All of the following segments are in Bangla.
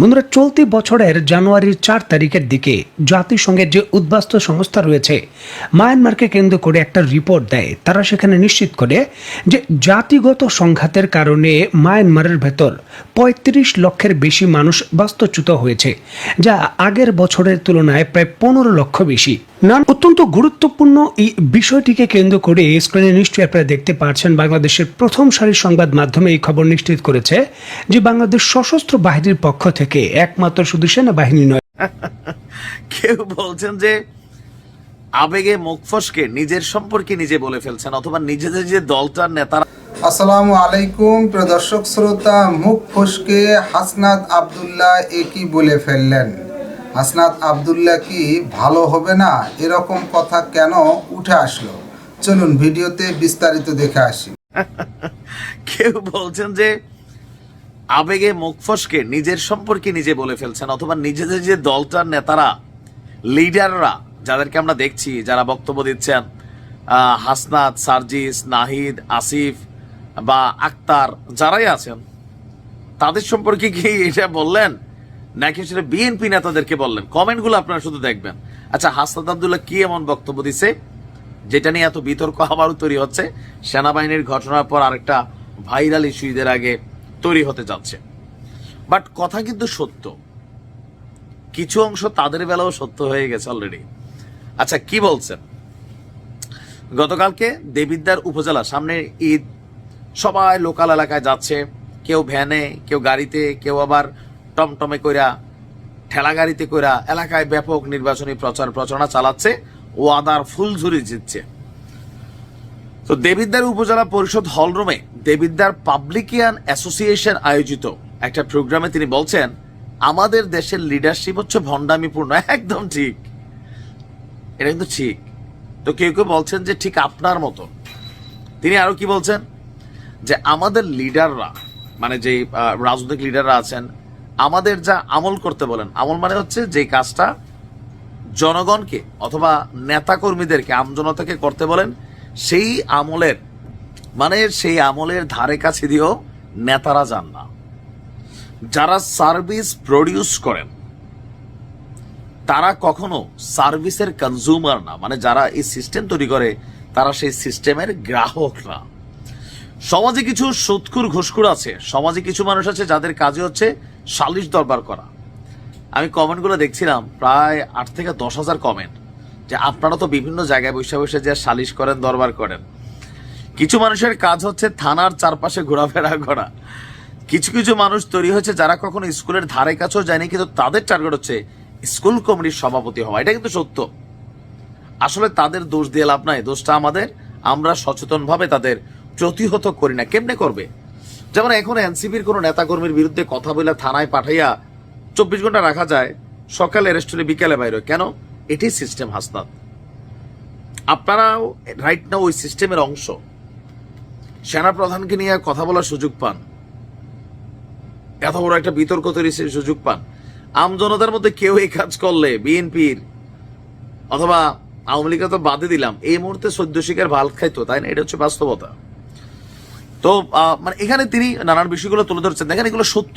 বন্ধুরা, চলতি বছরের জানুয়ারির চার তারিখের দিকে জাতিসংঘের যে উদ্বাস্তু সংস্থা রয়েছে, মায়ানমারকে কেন্দ্র করে একটা রিপোর্ট দেয়। তারা সেখানে নিশ্চিত করে যে জাতিগত সংঘাতের কারণে মায়ানমারের ভেতর পঁয়ত্রিশ লক্ষের বেশি মানুষ বাস্তুচ্যুত হয়েছে, যা আগের বছরের তুলনায় প্রায় পনেরো লক্ষ বেশি। না অত্যন্ত গুরুত্বপূর্ণ এই বিষয়টিকে কেন্দ্র করে স্ক্রিনে নিশ্চয়ই আপনারা দেখতে পাচ্ছেন, বাংলাদেশের প্রথম সারির সংবাদ মাধ্যমে এই খবর নিশ্চিত করেছে যে বাংলাদেশ সশস্ত্র বাহিনীর পক্ষ থেকে একমাত্র শুধু সেনাবাহিনী নয়। কেউ বলছেন যে আবেগে মুখ ফসকে নিজের সম্পর্কে নিজে বলে ফেলছেন অথবা নিজেদের যে দলটার নেতারা। আসসালামু আলাইকুম প্রিয় দর্শক শ্রোতা মুখ ফসকে হাসনাত আবদুল্লাহ একই বলে ফেললেন? হাসনাত আবদুল্লাহ কি ভালো হবে না? এরকম কথা কেন উঠে আসলো? চলুন ভিডিওতে বিস্তারিত দেখে আসি। কেউ বলছেন যে আবেগে মুখ ফসকে নিজের সম্পর্কে নিজে বলে ফেলছেন, অথবা নিজেদের যে দলটার নেতারা, লিডাররা, যাদেরকে আমরা দেখছি, যারা বক্তব্য দিচ্ছেন হাসনাত, সার্জিস, নাহিদ, আসিফ বা আক্তার, যারাই আছেন, তাদের সম্পর্কে কি এটা বললেন? নাকি সেটা বিএনপি নেতাদেরকে বললেন? কমেন্টগুলো আপনারা শুধু দেখবেন। আচ্ছা হাসনাত আবদুল্লাহ কি এমন বক্তব্য দিছে? যেটা নিয়ে এত বিতর্ক আবারও তৈরি হচ্ছে। সেনাবাহিনীর ঘটনার পর আরেকটা ভাইরাল ইস্যু ঈদের আগে তৈরি হতে যাচ্ছে। বাট কথা কিন্তু সত্য। কিছু অংশ তাদের বেলাও সত্য হয়ে গেছে অলরেডি আচ্ছা কি বলছেন? গতকালকে দেবিদ্যার উপজেলা, সামনে ঈদ, সবাই লোকাল এলাকায় যাচ্ছে। কেউ ভ্যানে কেউ গাড়িতে, কেউ আবার টমটমে কইরা, ঠেলা গাড়িতে কইরা এলাকায় ব্যাপক নির্বাচনী প্রচার প্রচারণা চালাচ্ছে। ও আদার ফুলঝুরি জিতছে। তো দেবিদ্যার উপজেলা পরিষদ হলরুমে দেবিদ্যার পাবলিকিয়ান অ্যাসোসিয়েশন আয়োজিত একটা প্রোগ্রামে তিনি বলছেন, আমাদের দেশের লিডারশিপ হচ্ছে ভণ্ডামিপূর্ণ। একদম ঠিক। এটা কিন্তু ঠিক। তো কেউ কেউ বলছেন যে ঠিক আপনার মতো। তিনি আরও কি বলছেন? যে আমাদের লিডাররা মানে যে রাজনৈতিক লিডাররা আছেন, আমাদের যা আমল করতে বলেন, আমল মানে হচ্ছে যে কাজটা জনগণকে অথবা নেতা কর্মীদেরকে আমজনতাকে করতে বলেন সেই আমলের মানে সেই আমলের ধারে কাছে দিয়েও নেতারা যান না। যারা সার্ভিস প্রডিউস করেন, তারা কখনো সার্ভিসের কনজিউমার না। মানে যারা এই সিস্টেম তৈরি করে, তারা সেই সিস্টেমের গ্রাহক না। সমাজে কিছু সুৎখুর ঘুষকুর আছে। সমাজে কিছু মানুষ আছে যাদের কাজে হচ্ছে সালিশ দরবার করা। আমি কমেন্টগুলো দেখছিলাম, প্রায় আট থেকে দশ হাজার কমেন্ট যে আপনারা তো বিভিন্ন জায়গায় বসে বসে যে সালিশ করেন, দরবার করেন। কিছু মানুষের কাজ হচ্ছে থানার চারপাশে ঘোরাফেরা করা। কিছু কিছু মানুষ তৈরি হয়েছে যারা কখনো স্কুলের ধারে কাছেও যায়নি, কিন্তু তাদের টার্গেট হচ্ছে স্কুল কমিটির সভাপতি হওয়া। এটা কিন্তু সত্য। আসলে তাদের দোষ দিয়ে লাভ নাই, দোষটা আমাদের। আমরা সচেতনভাবে তাদের প্রতিহত করি না। কেমনে করবে? যেমন এখন এনসিপির কোনো নেতাকর্মীর বিরুদ্ধে কথা বলে থানায় পাঠাইয়া চব্বিশ ঘণ্টা রাখা যায়, সকালে রেস্টুরেন্টে বিকেলে বাইরে কেন? এটি সিস্টেম হাসনাত। আপনারাও রাইট না ওই সিস্টেমের অংশ। সেনা প্রধানকে নিয়ে কথা বলার সুযোগ পান। এত বড় একটা বিতর্ক তৈরি সুযোগ পান। আমজনতার মধ্যে কেউ এই কাজ করলে, বিএনপির, অথবা আওয়ামী লীগের তো বাদে দিলাম, এই মুহূর্তে সদ্য শিকার ভালো খাইতো, তাই না? এটা হচ্ছে বাস্তবতা। তো মানে এখানে তিনি নানান বিষয়গুলো তুলে ধরছেন। দেখেন এগুলো সত্য।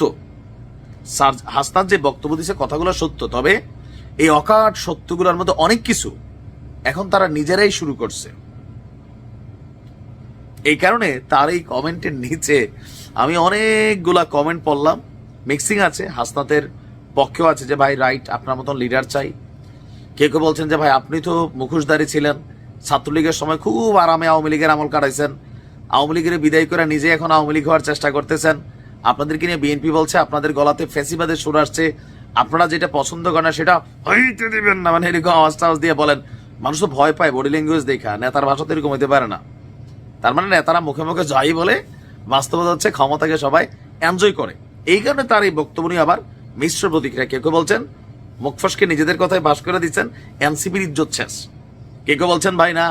হাসনাত যে বক্তব্য দিচ্ছে কথাগুলো সত্য। তবে এই অকাট সত্যগুলোর মধ্যে অনেক কিছু এখন তারা নিজেরাই শুরু করছে। এই কারণে তার এই কমেন্টের নিচে আমি অনেকগুলা কমেন্ট পড়লাম। মিক্সিং আছে, হাসনাতের পক্ষেও আছে যে, ভাই, রাইট, আপনার মতন লিডার চাই। কেউ কেউ বলছেন যে, ভাই, আপনি তো মুখোশধারী ছিলেন। ছাত্রলীগের সময় খুব আরামে আওয়ামী লীগের আমল কাটাইছেন। আওয়ামী লীগের বিদায় করে নিজে এখন আওয়ামী লীগ হওয়ার চেষ্টা করতেছেন। আপনাদেরকে নিয়ে বিএনপি বলছে, আপনাদের গলাতে ফেসিবাদের সুর আসছে। আপনারা যেটা পছন্দ করেন সেটা হইতে দিবেন না। মানে এরকম আওয়াজ টাওয়াজ দিয়ে বলেন। মানুষ তো ভয় পায় বডি ল্যাঙ্গুয়েজ দেখা নেতার ভাষা তো এরকম হতে পারে না। তার মানে নেতারা মুখে মুখে যাই বলে, বাস্তবতা হচ্ছে ক্ষমতাকে সবাই এনজয় করে। এই কারণে তার এই বক্তব্য নিয়ে আবার মিশ্র প্রতিক্রিয়া। কেউ কেউ বলছেন? মুখফসকে নিজেদের কথায় বাস করে দিচ্ছেন এনসিপির ইজ্জত শেষ। কেউ কেউ বলছেন ভাই না?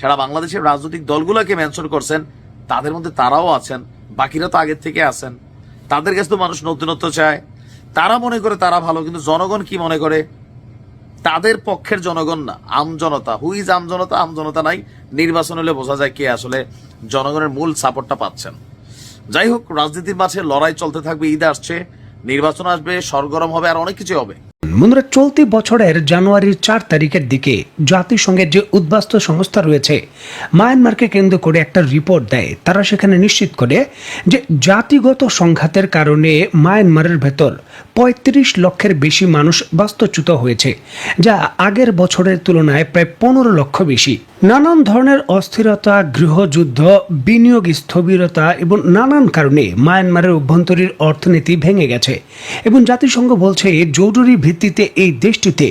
সারা বাংলাদেশের রাজনৈতিক দলগুলোকে মেনশন করছেন। তাদের মধ্যে তারাও আছেন, বাকিরা তো আগের থেকে আছেন। তাদের কাছে তো মানুষ নতুনত্ব চায়। তারা মনে করে তারা ভালো, কিন্তু জনগণ কি মনে করে? তাদের পক্ষের জনগণ না আমজনতা হুইজ আমজনতা আমজনতা নাই। নির্বাচন হলে বোঝা যায় কে আসলে জনগণের মূল সাপোর্টটা পাচ্ছেন। যাই হোক, রাজনীতির মাঝে লড়াই চলতে থাকবে, ঈদ আসছে, নির্বাচন আসবে, সরগরম হবে, আর অনেক কিছু হবে। বন্ধুরা, চলতি বছরের জানুয়ারির চার তারিখের দিকে জাতিসংঘের যে উদ্বাস্তু সংস্থা রয়েছে, মায়ানমারকে কেন্দ্র করে একটা রিপোর্ট দেয়। তারা সেখানে নিশ্চিত করে যে জাতিগত সংঘাতের কারণে মায়ানমারের ভেতর পঁয়ত্রিশ লক্ষের বেশি মানুষ বাস্তুচ্যুত হয়েছে, যা আগের বছরের তুলনায় প্রায় পনেরো লক্ষ বেশি। নানান ধরনের অস্থিরতা, গৃহযুদ্ধ, বিনিয়োগ স্থবিরতা এবং নানান কারণে মায়ানমারের অভ্যন্তরীণ অর্থনীতি ভেঙে গেছে এবং জাতিসংঘ বলছে জরুরি ভিত্তিতে এই দেশটিতে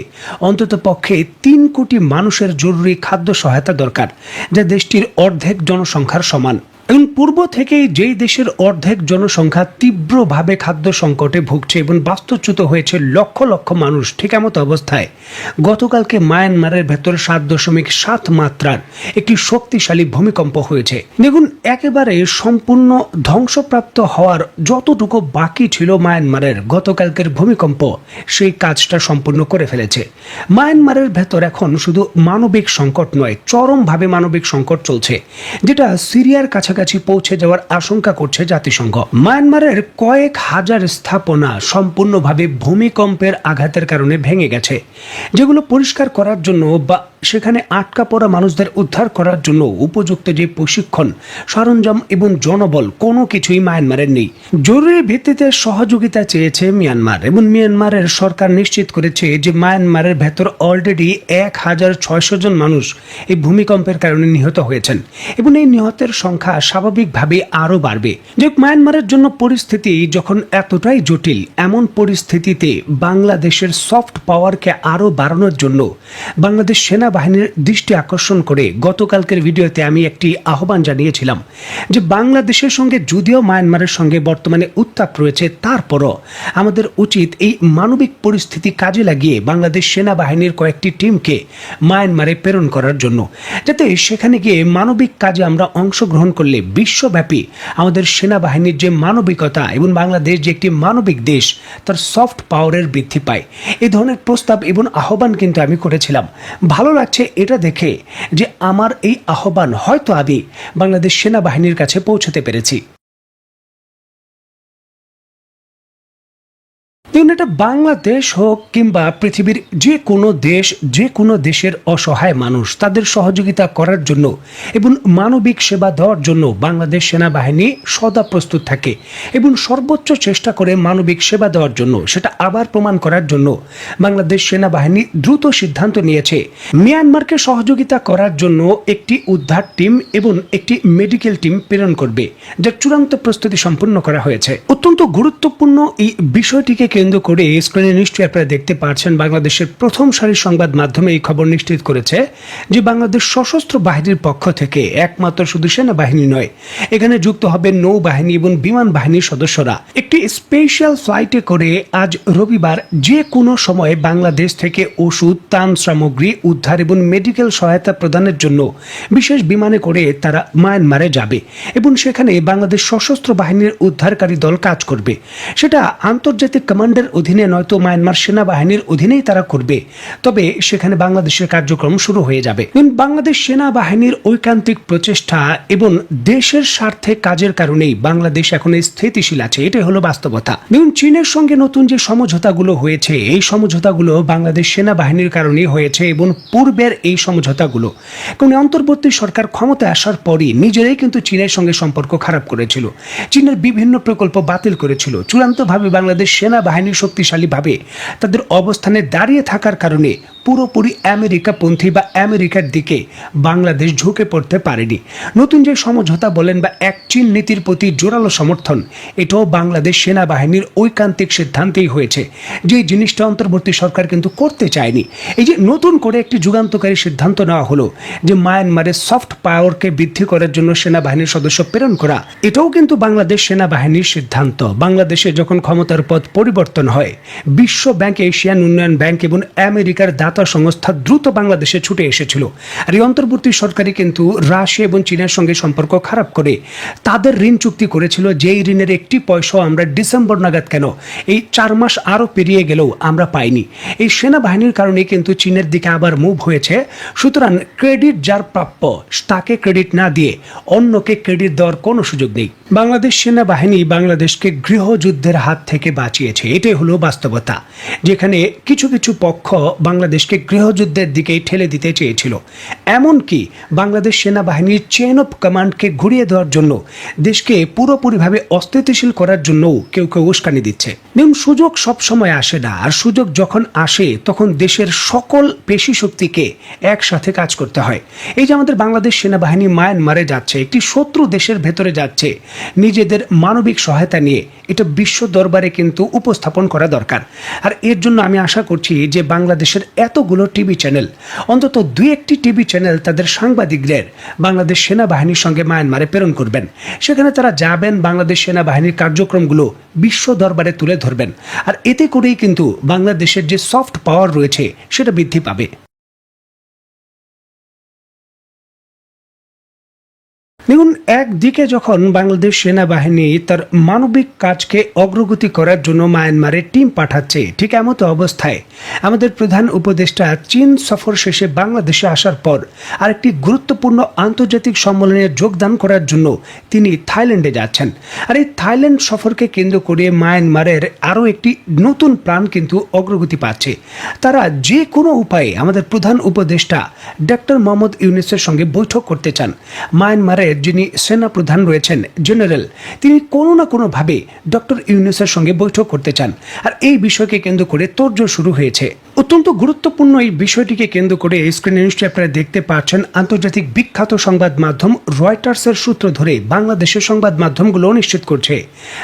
অন্তত পক্ষে তিন কোটি মানুষের জরুরি খাদ্য সহায়তা দরকার, যা দেশটির অর্ধেক জনসংখ্যার সমান। এবং পূর্ব থেকেই যেই দেশের অর্ধেক জনসংখ্যা তীব্রভাবে খাদ্য সংকটে ভুগছে এবং বাস্তুচ্যুত হয়েছে লক্ষ লক্ষ মানুষ, ঠিক এমত অবস্থায়। গতকালকে মায়ানমারের ভেতর সাত দশমিক সাত মাত্রার একটি শক্তিশালী ভূমিকম্প হয়েছে। দেখুন, একেবারে সম্পূর্ণ ধ্বংসপ্রাপ্ত হওয়ার যতটুকু বাকি ছিল মায়ানমারের, গতকালকের ভূমিকম্প সেই কাজটা সম্পূর্ণ করে ফেলেছে। মায়ানমারের ভেতর এখন শুধু মানবিক সংকট নয়, চরমভাবে মানবিক সংকট চলছে, যেটা সিরিয়ার কাছাকাছি পৌঁছে যাওয়ার আশঙ্কা করছে জাতিসংঘ। মায়ানমারের কয়েক হাজার স্থাপনা সম্পূর্ণভাবে ভূমিকম্পের আঘাতের কারণে ভেঙে গেছে, যেগুলো পরিষ্কার করার জন্য বা সেখানে আটকা পড়া মানুষদের উদ্ধার করার জন্য উপযুক্ত যে প্রশিক্ষণ, সরঞ্জাম এবং জনবল কোনো কিছুই মায়ানমারের নেই। জরুরি ভিত্তিতে সহযোগিতা চেয়েছে মিয়ানমার এবং মিয়ানমারের সরকার নিশ্চিত করেছে যে মায়ানমারের ভেতর অলরেডি এক হাজার ছয়শো জন মানুষ এই ভূমিকম্পের কারণে নিহত হয়েছেন এবং এই নিহতের সংখ্যা স্বাভাবিকভাবে আরও বাড়বে। যে মায়ানমারের জন্য পরিস্থিতি যখন এতটাই জটিল, এমন পরিস্থিতিতে বাংলাদেশের সফট পাওয়ারকে আরও বাড়ানোর জন্য বাংলাদেশ সেনাবাহিনীর দৃষ্টি আকর্ষণ করে গতকালকের ভিডিওতে আমি একটি আহ্বান জানিয়েছিলাম যে বাংলাদেশের সঙ্গে যদিও মায়ানমারের সঙ্গে বর্তমানে উত্তাপ রয়েছে, তারপরও আমাদের উচিত এই মানবিক পরিস্থিতি কাজে লাগিয়ে বাংলাদেশ সেনাবাহিনীর কয়েকটি টিমকে মায়ানমারে প্রেরণ করার জন্য। যাতে সেখানে গিয়ে মানবিক কাজে আমরা অংশগ্রহণ করলে বিশ্বব্যাপী আমাদের সেনাবাহিনীর যে মানবিকতা এবং বাংলাদেশ যে একটি মানবিক দেশ, তার সফট পাওয়ারের বৃদ্ধি পায়। এই ধরনের প্রস্তাব এবং আহ্বান কিন্তু আমি করেছিলাম। ভালো লাগছে এটা দেখে যে আমার এই আহ্বান হয়তো আমি বাংলাদেশ সেনাবাহিনীর কাছে পৌঁছতে পেরেছি। দেখুন এটা বাংলাদেশ হোক কিংবা পৃথিবীর যে কোনো দেশ যে কোনো দেশের অসহায় মানুষ, তাদের সহযোগিতা করার জন্য এবং মানবিক সেবা দেওয়ার জন্য বাংলাদেশ সেনাবাহিনী সদা প্রস্তুত থাকে এবং সর্বোচ্চ চেষ্টা করে মানবিক সেবা দেওয়ার জন্য, সেটা আবার প্রমাণ করার জন্য বাংলাদেশ সেনাবাহিনী দ্রুত সিদ্ধান্ত নিয়েছে। মিয়ানমারকে সহযোগিতা করার জন্য একটি উদ্ধার টিম এবং একটি মেডিকেল টিম প্রেরণ করবে যার চূড়ান্ত প্রস্তুতি সম্পন্ন করা হয়েছে। অত্যন্ত গুরুত্বপূর্ণ এই বিষয়টিকে কেন্দ্র করে স্ক্রিনে নিশ্চয়ই আপনারা দেখতে পাচ্ছেন বাংলাদেশের প্রথম সারির সংবাদ মাধ্যমে এই খবর নিশ্চিত করেছে যে বাংলাদেশ সশস্ত্র বাহিনীর পক্ষ থেকে একমাত্র শুধু সেনাবাহিনী নয়, এখানে যুক্ত হবে নৌবাহিনী এবং বিমান বাহিনীর সদস্যরা। একটি স্পেশাল ফ্লাইটে করে আজ রবিবার যে কোনো সময়ে বাংলাদেশ থেকে ওষুধ, ত্রাণ সামগ্রী, উদ্ধার এবং মেডিকেল সহায়তা প্রদানের জন্য বিশেষ বিমানে করে তারা মায়ানমারে যাবে এবং সেখানে বাংলাদেশ সশস্ত্র বাহিনীর উদ্ধারকারী দল কাজ করবে। সেটা আন্তর্জাতিক কমান্ডের অধীনে নয়তো মায়ানমার সেনাবাহিনীর অধীনেই তারা করবে। তবে সেখানে বাংলাদেশের কার্যক্রম শুরু হয়ে যাবে। এবং বাংলাদেশ সেনাবাহিনীর ঐকান্তিক প্রচেষ্টা এবং দেশের স্বার্থে কাজের কারণেই বাংলাদেশ এখন স্থিতিশীল আছে, এটাই হলো বাস্তবতা। দেখুন চীনের সঙ্গে নতুন যে সমঝোতাগুলো হয়েছে, এই সমঝোতাগুলো বাংলাদেশ সেনাবাহিনীর কারণেই হয়েছে এবং পূর্বের এই সমঝোতাগুলো। কারণ অন্তর্বর্তী সরকার ক্ষমতায় আসার পরই নিজেরাই কিন্তু চীনের সঙ্গে সম্পর্ক খারাপ করেছিল। চীনের বিভিন্ন প্রকল্প বাতিল করেছিল। চূড়ান্তভাবে বাংলাদেশ সেনাবাহিনী শক্তিশালীভাবে তাদের অবস্থানে দাঁড়িয়ে থাকার কারণে পুরোপুরি আমেরিকাপন্থী বা আমেরিকার দিকে বাংলাদেশ ঝুঁকে পড়তে পারেনি। নতুন যে সমঝোতা বলেন বা এক চীন নীতির প্রতি জোরালো সমর্থন, এটাও বাংলাদেশ সেনাবাহিনীর ঐকান্তিক সিদ্ধান্তেই হয়েছে যে জিনিসটা অন্তর্বর্তী সরকার কিন্তু করতে চায়নি। এই যে নতুন করে একটি যুগান্তকারী সিদ্ধান্ত নেওয়া হলো যে মায়ানমারের সফট পাওয়ারকে বৃদ্ধি করার জন্য সেনাবাহিনীর সদস্য প্রেরণ করা, এটাও কিন্তু বাংলাদেশ সেনাবাহিনীর সিদ্ধান্ত। বাংলাদেশে যখন ক্ষমতার পথ পরিবর্তন পরিবর্তন হয়। বিশ্ব ব্যাংক, এশিয়ান উন্নয়ন ব্যাংক এবং আমেরিকার দাতা সংস্থা দ্রুত বাংলাদেশে ছুটে এসেছিল। আর এই অন্তর্বর্তী সরকারই কিন্তু রাশিয়া এবং চীনের সঙ্গে সম্পর্ক খারাপ করে। তাদের ঋণ চুক্তি করেছিল যেই ঋণের একটি পয়সাও আমরা ডিসেম্বর নাগাদ কেন? এই চার মাস আরও পেরিয়ে গেলেও আমরা পাইনি। এই সেনাবাহিনীর কারণে কিন্তু চীনের দিকে আবার মুভ হয়েছে। সুতরাং ক্রেডিট যার প্রাপ্য, তাকে ক্রেডিট না দিয়ে অন্যকে ক্রেডিট দেওয়ার কোনো সুযোগ নেই। বাংলাদেশ সেনাবাহিনী বাংলাদেশকে গৃহযুদ্ধের হাত থেকে বাঁচিয়েছে। এটাই হলো বাস্তবতা, যেখানে কিছু কিছু পক্ষ বাংলাদেশকে গৃহযুদ্ধের দিকেই ঠেলে দিতে চেয়েছিল। এমনকি বাংলাদেশ সেনাবাহিনীর চেন অফ কমান্ডকে ঘুরিয়ে দেওয়ার জন্য দেশকে পুরোপুরিভাবে অস্থিতিশীল করার জন্যও কেউ কেউ উস্কানি দিচ্ছে। দেখুন, সুযোগ সব সময় আসে না, আর সুযোগ যখন আসে, তখন দেশের সকল পেশি শক্তিকে একসাথে কাজ করতে হয়। এই যে আমাদের বাংলাদেশ সেনাবাহিনী মায়ানমারে যাচ্ছে, একটি শত্রু দেশের ভেতরে যাচ্ছে, নিজেদের মানবিক সহায়তা নিয়ে, এটা বিশ্ব দরবারে কিন্তু উপস্থাপন করা দরকার। আর এর জন্য আমি আশা করছি যে বাংলাদেশের এতগুলো টিভি চ্যানেল, অন্তত দুই একটি টিভি চ্যানেল তাদের সাংবাদিকদের বাংলাদেশ সেনাবাহিনীর সঙ্গে মায়ানমারে প্রেরণ করবেন। সেখানে তারা যাবেন, বাংলাদেশ সেনাবাহিনীর কার্যক্রমগুলো বিশ্ব দরবারে তুলে ধরবেন। আর এতে করেই কিন্তু বাংলাদেশের যে সফট পাওয়ার রয়েছে, সেটা বৃদ্ধি পাবে। দেখুন একদিকে যখন বাংলাদেশ সেনাবাহিনী তার মানবিক কাজকে অগ্রগতি করার জন্য মায়ানমারে টিম পাঠাচ্ছে, ঠিক এমতো অবস্থায় আমাদের প্রধান উপদেষ্টা চীন সফর শেষে বাংলাদেশে আসার পর আরেকটি গুরুত্বপূর্ণ আন্তর্জাতিক সম্মেলনে যোগদান করার জন্য তিনি থাইল্যান্ডে যাচ্ছেন। আর এই থাইল্যান্ড সফরকে কেন্দ্র করে মায়ানমারের আরও একটি নতুন প্রাণ কিন্তু অগ্রগতি পাচ্ছে। তারা যে কোনো উপায়ে আমাদের প্রধান উপদেষ্টা ডক্টর মোহাম্মদ ইউনিসের সঙ্গে বৈঠক করতে চান। মায়ানমারের যিনি সেনা প্রধান রয়েছেন জেনারেল। তিনি কোনো না কোনোভাবে ডক্টর ইউনিসের সঙ্গে বৈঠক করতে চান। আর এই বিষয়কে কেন্দ্র করে তোড়জোড় শুরু হয়েছে। অত্যন্ত গুরুত্বপূর্ণ এই বিষয়টিকে কেন্দ্র করে স্ক্রিন নিউজটি আপনারা দেখতে পাচ্ছেন আন্তর্জাতিক বিখ্যাত সংবাদ মাধ্যম রয়টার্সের সূত্র ধরে বাংলাদেশের সংবাদ মাধ্যমগুলো নিশ্চিত করছে।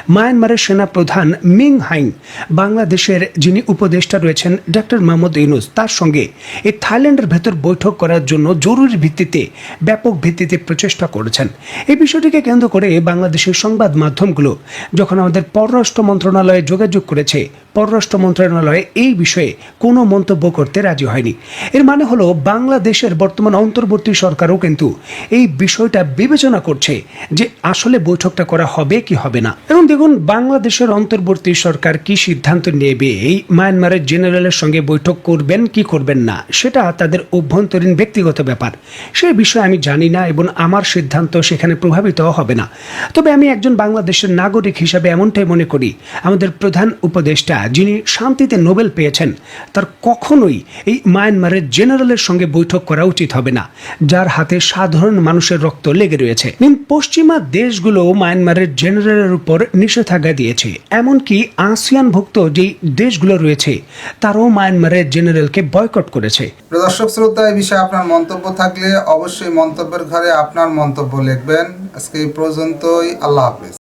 মায়ানমারের সেনা প্রধান মিং হাইং, বাংলাদেশের যিনি উপদেষ্টা রয়েছেন ডক্টর মোহাম্মদ ইউনুস, তার সঙ্গে এই থাইল্যান্ডের ভেতর বৈঠক করার জন্য জরুরি ভিত্তিতে, ব্যাপক ভিত্তিতে প্রচেষ্টা করেছেন। এই বিষয়টিকে কেন্দ্র করে বাংলাদেশের সংবাদ মাধ্যমগুলো যখন আমাদের পররাষ্ট্র মন্ত্রণালয়ে যোগাযোগ করেছে পররাষ্ট্র মন্ত্রণালয় এই বিষয়ে কোনো মন্তব্য করতে রাজি হয়নি। এর মানে হলো বাংলাদেশের বর্তমান অন্তর্বর্তী সরকারও কিন্তু এই বিষয়টা বিবেচনা করছে যে আসলে বৈঠকটা করা হবে কি হবে না। এবং দেখুন, বাংলাদেশের অন্তর্বর্তী সরকার কি সিদ্ধান্ত নেবে, এই মায়ানমারের জেনারেলের সঙ্গে বৈঠক করবেন কি করবেন না, সেটা তাদের অভ্যন্তরীণ ব্যক্তিগত ব্যাপার। সেই বিষয়ে আমি জানি না এবং আমার সিদ্ধান্ত সেখানে প্রভাবিত হবে না। তবে আমি একজন বাংলাদেশের নাগরিক হিসাবে এমনটাই মনে করি। আমাদের প্রধান উপদেষ্টা যিনি শান্তিতে নোবেল পেয়েছেন, তার কখনোই এই মায়ানমারের জেনারেলের সঙ্গে বৈঠক করা উচিত হবে না, যার হাতে সাধারণ মানুষের রক্ত লেগে রয়েছে। পশ্চিমা দেশগুলো মায়ানমারের জেনারেলের উপর নিষেধাজ্ঞা দিয়েছে, এমনকি আসিয়ানভুক্ত যেই দেশগুলো রয়েছে, তারাও মায়ানমারের জেনারেলকে বয়কট করেছে। দর্শক, শ্রোতা, এই বিষয়ে আপনার মন্তব্য থাকলে অবশ্যই মন্তব্যের ঘরে আপনার মন্তব্য লিখবেন। আজকে এই পর্যন্তই, আল্লাহ হাফিজ।